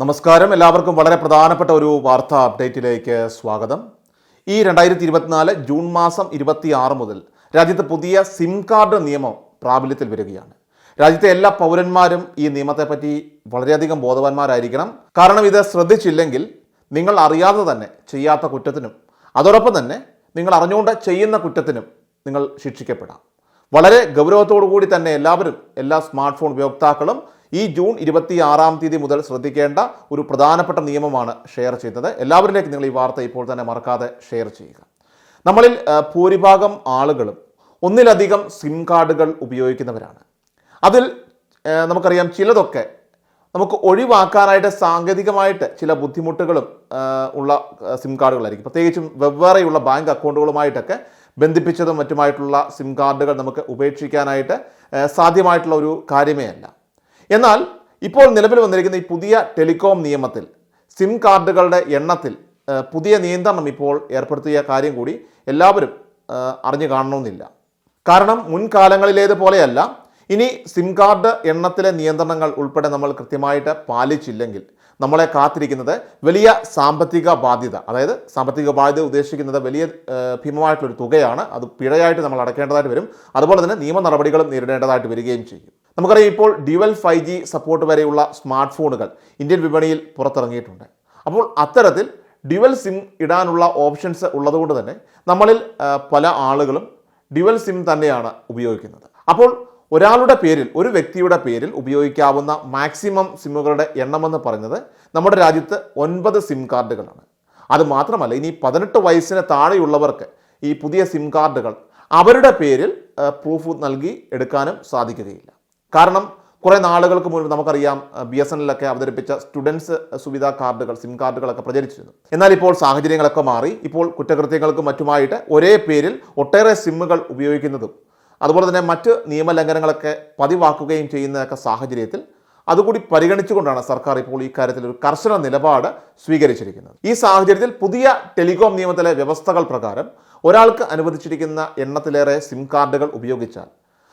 നമസ്കാരം. എല്ലാവർക്കും വളരെ പ്രധാനപ്പെട്ട ഒരു വാർത്താ അപ്ഡേറ്റിലേക്ക് സ്വാഗതം. ഈ രണ്ടായിരത്തി ഇരുപത്തിനാല് ജൂൺ മാസം ഇരുപത്തി ആറ് മുതൽ രാജ്യത്ത് പുതിയ സിം കാർഡ് നിയമം പ്രാബല്യത്തിൽ വരികയാണ്. രാജ്യത്തെ എല്ലാ പൗരന്മാരും ഈ നിയമത്തെപ്പറ്റി വളരെയധികം ബോധവാന്മാരായിരിക്കണം. കാരണം ഇത് ശ്രദ്ധിച്ചില്ലെങ്കിൽ നിങ്ങൾ അറിയാതെ തന്നെ ചെയ്യാത്ത കുറ്റത്തിനും അതോടൊപ്പം തന്നെ നിങ്ങൾ അറിഞ്ഞുകൊണ്ട് ചെയ്യുന്ന കുറ്റത്തിനും നിങ്ങൾ ശിക്ഷിക്കപ്പെടാം. വളരെ ഗൗരവത്തോടു കൂടി തന്നെ എല്ലാവരും എല്ലാ സ്മാർട്ട് ഫോൺ ഉപയോക്താക്കളും ഈ ജൂൺ ഇരുപത്തി ആറാം തീയതി മുതൽ ശ്രദ്ധിക്കേണ്ട ഒരു പ്രധാനപ്പെട്ട നിയമമാണ് ഷെയർ ചെയ്യുന്നത്. എല്ലാവരിലേക്ക് നിങ്ങൾ ഈ വാർത്ത ഇപ്പോൾ തന്നെ മറക്കാതെ ഷെയർ ചെയ്യുക. നമ്മളിൽ ഭൂരിഭാഗം ആളുകളും ഒന്നിലധികം സിം കാർഡുകൾ ഉപയോഗിക്കുന്നവരാണ്. അതിൽ നമുക്കറിയാം ചിലതൊക്കെ നമുക്ക് ഒഴിവാക്കാനായിട്ട് സാങ്കേതികമായിട്ട് ചില ബുദ്ധിമുട്ടുകളും ഉള്ള സിം കാർഡുകളായിരിക്കും. പ്രത്യേകിച്ചും വെവ്വേറെയുള്ള ബാങ്ക് അക്കൗണ്ടുകളുമായിട്ടൊക്കെ ബന്ധിപ്പിച്ചതും മറ്റുമായിട്ടുള്ള സിം കാർഡുകൾ നമുക്ക് ഉപേക്ഷിക്കാനായിട്ട് സാധ്യമായിട്ടുള്ള ഒരു കാര്യമേ അല്ല എന്നാൽ ഇപ്പോൾ നിലവിൽ വന്നിരിക്കുന്ന ഈ പുതിയ ടെലികോം നിയമത്തിൽ സിം കാർഡുകളുടെ എണ്ണത്തിൽ പുതിയ നിയന്ത്രണം ഇപ്പോൾ ഏർപ്പെടുത്തിയ കാര്യം കൂടി എല്ലാവരും അറിഞ്ഞു കാണണമെന്നില്ല. കാരണം മുൻകാലങ്ങളിലേതുപോലെയല്ല ഇനി സിം കാർഡ് എണ്ണത്തിലെ നിയന്ത്രണങ്ങൾ ഉൾപ്പെടെ നമ്മൾ കൃത്യമായിട്ട് പാലിച്ചില്ലെങ്കിൽ നമ്മളെ കാത്തിരിക്കുന്നത് വലിയ സാമ്പത്തിക ബാധ്യത അതായത് സാമ്പത്തിക ബാധ്യത ഉദ്ദേശിക്കുന്നത് വലിയ ഭീമമായിട്ടുള്ളൊരു തുകയാണ്. അത് പിഴയായിട്ട് നമ്മൾ അടക്കേണ്ടതായിട്ട് വരും. അതുപോലെ തന്നെ നിയമ നടപടികളും നേരിടേണ്ടതായിട്ട് വരികയും ചെയ്യും. നമുക്കറിയാം ഇപ്പോൾ ഡ്യുവൽ ഫൈവ് ജി സപ്പോർട്ട് വരെയുള്ള സ്മാർട്ട് ഫോണുകൾ ഇന്ത്യൻ വിപണിയിൽ പുറത്തിറങ്ങിയിട്ടുണ്ട്. അപ്പോൾ അത്തരത്തിൽ ഡ്യുവൽ സിം ഇടാനുള്ള ഓപ്ഷൻസ് ഉള്ളതുകൊണ്ട് തന്നെ നമ്മളിൽ പല ആളുകളും ഡ്യുവൽ സിം തന്നെയാണ് ഉപയോഗിക്കുന്നത്. അപ്പോൾ ഒരാളുടെ പേരിൽ ഒരു വ്യക്തിയുടെ പേരിൽ ഉപയോഗിക്കാവുന്ന മാക്സിമം സിമ്മുകളുടെ എണ്ണമെന്ന് പറഞ്ഞത് നമ്മുടെ രാജ്യത്ത് ഒൻപത് സിം കാർഡുകളാണ്. അത് മാത്രമല്ല ഇനി പതിനെട്ട് വയസ്സിന് താഴെയുള്ളവർക്ക് ഈ പുതിയ സിം കാർഡുകൾ അവരുടെ പേരിൽ പ്രൂഫ് നൽകി എടുക്കാനും സാധിക്കുകയില്ല. കാരണം കുറേ നാളുകൾക്ക് മുൻപ് നമുക്കറിയാം ബി എസ് എന്നിലൊക്കെ അവതരിപ്പിച്ച സ്റ്റുഡൻസ് സുവിധ കാർഡുകൾ സിം കാർഡുകളൊക്കെ പ്രചരിച്ചിരുന്നു. എന്നാൽ ഇപ്പോൾ സാഹചര്യങ്ങളൊക്കെ മാറി. ഇപ്പോൾ കുറ്റകൃത്യങ്ങൾക്കും മറ്റുമായിട്ട് ഒരേ പേരിൽ ഒട്ടേറെ സിമ്മുകൾ ഉപയോഗിക്കുന്നതും അതുപോലെ തന്നെ മറ്റ് നിയമലംഘനങ്ങളൊക്കെ പതിവാക്കുകയും ചെയ്യുന്നതൊക്കെ സാഹചര്യത്തിൽ അതുകൂടി പരിഗണിച്ചുകൊണ്ടാണ് സർക്കാർ ഇപ്പോൾ ഈ കാര്യത്തിൽ ഒരു കർശന നിലപാട് സ്വീകരിച്ചിരിക്കുന്നത്. ഈ സാഹചര്യത്തിൽ പുതിയ ടെലികോം നിയമത്തിലെ വ്യവസ്ഥകൾ പ്രകാരം ഒരാൾക്ക് അനുവദിച്ചിരിക്കുന്ന എണ്ണത്തിലേറെ സിം കാർഡുകൾ ഉപയോഗിച്ചാൽ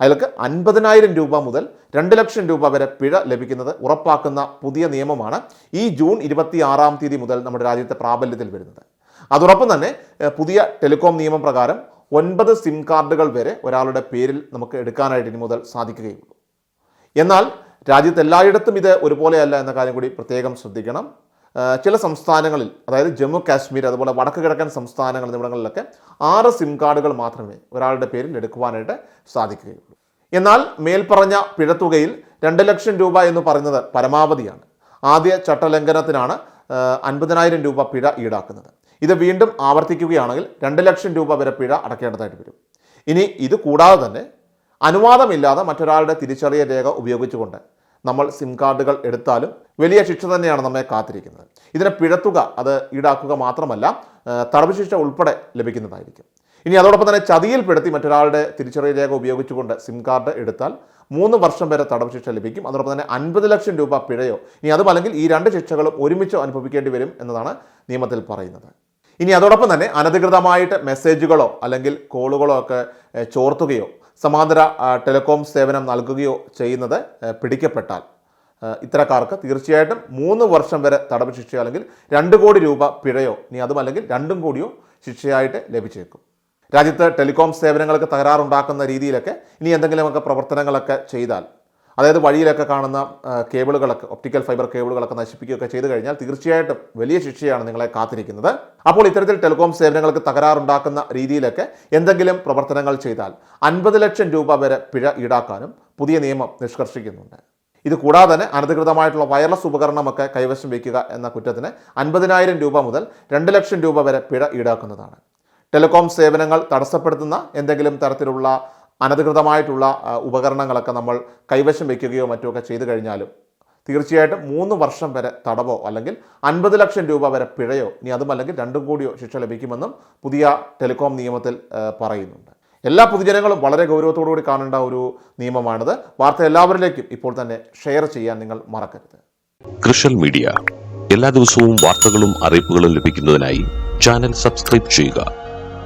അയാൾക്ക് അൻപതിനായിരം രൂപ മുതൽ രണ്ട് ലക്ഷം രൂപ വരെ പിഴ ലഭിക്കുന്നത് ഉറപ്പാക്കുന്ന പുതിയ നിയമമാണ് ഈ ജൂൺ ഇരുപത്തി ആറാം തീയതി മുതൽ നമ്മുടെ രാജ്യത്തെ പ്രാബല്യത്തിൽ വരുന്നത്. അതോടൊപ്പം തന്നെ പുതിയ ടെലികോം നിയമം പ്രകാരം ഒൻപത് സിം കാർഡുകൾ വരെ ഒരാളുടെ പേരിൽ നമുക്ക് എടുക്കാനായിട്ട് ഇനി മുതൽ സാധിക്കുകയുള്ളൂ. എന്നാൽ രാജ്യത്ത് എല്ലായിടത്തും ഇത് ഒരുപോലെയല്ല എന്ന കാര്യം കൂടി പ്രത്യേകം ശ്രദ്ധിക്കണം. ചില സംസ്ഥാനങ്ങളിൽ അതായത് ജമ്മു കാശ്മീർ അതുപോലെ വടക്ക് കിഴക്കൻ സംസ്ഥാനങ്ങൾ എന്നിവിടങ്ങളിലൊക്കെ ആറ് സിം കാർഡുകൾ മാത്രമേ ഒരാളുടെ പേരിൽ എടുക്കുവാനായിട്ട് സാധിക്കുകയുള്ളൂ. എന്നാൽ മേൽപ്പറഞ്ഞ പിഴത്തുകയിൽ രണ്ട് ലക്ഷം രൂപ എന്ന് പറയുന്നത് പരമാവധിയാണ്. ആദ്യ ചട്ടലംഘനത്തിനാണ് അൻപതിനായിരം രൂപ പിഴ ഈടാക്കുന്നത്. ഇത് വീണ്ടും ആവർത്തിക്കുകയാണെങ്കിൽ രണ്ട് ലക്ഷം രൂപ വരെ പിഴ അടയ്ക്കേണ്ടതായിട്ട് വരും. ഇനി ഇത് കൂടാതെ തന്നെ അനുവാദമില്ലാതെ മറ്റൊരാളുടെ തിരിച്ചറിയ രേഖ ഉപയോഗിച്ചുകൊണ്ട് നമ്മൾ സിം കാർഡുകൾ എടുത്താലും വലിയ ശിക്ഷ തന്നെയാണ് നമ്മെ കാത്തിരിക്കുന്നത്. ഇതിനെ പിഴത്തുക അത് ഈടാക്കുക മാത്രമല്ല തടവ് ശിക്ഷ ഉൾപ്പെടെ ലഭിക്കുന്നതായിരിക്കും. ഇനി അതോടൊപ്പം തന്നെ ചതിയിൽപ്പെടുത്തി മറ്റൊരാളുടെ തിരിച്ചറിയ രേഖ ഉപയോഗിച്ചുകൊണ്ട് സിം കാർഡ് എടുത്താൽ മൂന്ന് വർഷം വരെ തടവ് ശിക്ഷ ലഭിക്കും. അതോടൊപ്പം തന്നെ അൻപത് ലക്ഷം രൂപ പിഴയോ ഇനി അതുമല്ലെങ്കിൽ ഈ രണ്ട് ശിക്ഷകളും ഒരുമിച്ച് അനുഭവിക്കേണ്ടി വരും എന്നതാണ് നിയമത്തിൽ പറയുന്നത്. ഇനി അതോടൊപ്പം തന്നെ അനധികൃതമായിട്ട് മെസ്സേജുകളോ അല്ലെങ്കിൽ കോളുകളോ ഒക്കെ ചോർത്തുകയോ സമാന്തര ടെലികോം സേവനം നൽകുകയോ ചെയ്യുന്നത് പിടിക്കപ്പെട്ടാൽ ഇത്തരക്കാർക്ക് തീർച്ചയായിട്ടും മൂന്ന് വർഷം വരെ തടവ് ശിക്ഷയോ അല്ലെങ്കിൽ രണ്ട് കോടി രൂപ പിഴയോ ഇനി അതും അല്ലെങ്കിൽ രണ്ടും കോടിയോ ശിക്ഷയായിട്ട് ലഭിച്ചേക്കും. രാജ്യത്ത് ടെലികോം സേവനങ്ങൾക്ക് തകരാറുണ്ടാക്കുന്ന രീതിയിലൊക്കെ ഇനി എന്തെങ്കിലുമൊക്കെ പ്രവർത്തനങ്ങളൊക്കെ ചെയ്താൽ അതായത് വഴിയിലൊക്കെ കാണുന്ന കേബിളുകളൊക്കെ ഒപ്റ്റിക്കൽ ഫൈബർ കേബിളുകളൊക്കെ നശിപ്പിക്കുകയൊക്കെ ചെയ്തു കഴിഞ്ഞാൽ തീർച്ചയായിട്ടും വലിയ ശിക്ഷയാണ് നിങ്ങളെ കാത്തിരിക്കുന്നത്. അപ്പോൾ ഇത്തരത്തിൽ ടെലികോം സേവനങ്ങൾക്ക് തകരാറുണ്ടാക്കുന്ന രീതിയിലൊക്കെ എന്തെങ്കിലും പ്രവർത്തനങ്ങൾ ചെയ്താൽ അൻപത് ലക്ഷം രൂപ വരെ പിഴ ഈടാക്കാനും പുതിയ നിയമം നിഷ്കർഷിക്കുന്നുണ്ട്. ഇത് കൂടാതെ തന്നെ അനധികൃതമായിട്ടുള്ള വയർലെസ് ഉപകരണമൊക്കെ കൈവശം വയ്ക്കുക എന്ന കുറ്റത്തിന് അൻപതിനായിരം രൂപ മുതൽ രണ്ട് ലക്ഷം രൂപ വരെ പിഴ ഈടാക്കുന്നതാണ്. ടെലികോം സേവനങ്ങൾ തടസ്സപ്പെടുത്തുന്ന എന്തെങ്കിലും തരത്തിലുള്ള അനധികൃതമായിട്ടുള്ള ഉപകരണങ്ങളൊക്കെ നമ്മൾ കൈവശം വയ്ക്കുകയോ മറ്റുമൊക്കെ ചെയ്തു കഴിഞ്ഞാലും തീർച്ചയായിട്ടും മൂന്ന് വർഷം വരെ തടവോ അല്ലെങ്കിൽ അൻപത് ലക്ഷം രൂപ വരെ പിഴയോ ഇനി അതും അല്ലെങ്കിൽ രണ്ടും കൂടിയോ ശിക്ഷ ലഭിക്കുമെന്നും പുതിയ ടെലികോം നിയമത്തിൽ പറയുന്നുണ്ട്. എല്ലാ പൊതുജനങ്ങളും വളരെ ഗൗരവത്തോടു കൂടി കാണേണ്ട ഒരു നിയമമാണിത്. വാർത്ത എല്ലാവരിലേക്കും ഇപ്പോൾ തന്നെ ഷെയർ ചെയ്യാൻ നിങ്ങൾ മറക്കരുത്. കൃഷൽ മീഡിയ. എല്ലാ ദിവസവും വാർത്തകളും അറിയിപ്പുകളും ലഭിക്കുന്നതിനായി ചാനൽ സബ്സ്ക്രൈബ് ചെയ്യുക.